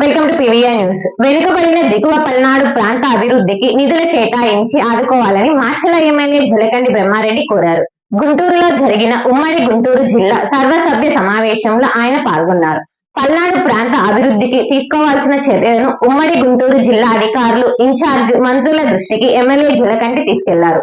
Welcome to PVR news వెనుకబడిన దిగువ పల్నాడు ప్రాంత అభివృద్ధికి నిధులు కేటాయించి ఆదుకోవాలని మాచల ఎమ్మెల్యే జలకండి బ్రహ్మారెడ్డి కోరారు. గుంటూరులో జరిగిన ఉమ్మడి గుంటూరు జిల్లా సర్వసభ్య సమావేశంలో ఆయన పాల్గొన్నారు. పల్నాడు ప్రాంత అభివృద్ధికి తీసుకోవాల్సిన చర్యలను ఉమ్మడి గుంటూరు జిల్లా అధికారులు ఇన్ఛార్జ్ మంత్రుల దృష్టికి ఎమ్మెల్యే జలకంటి తీసుకెళ్ళారు.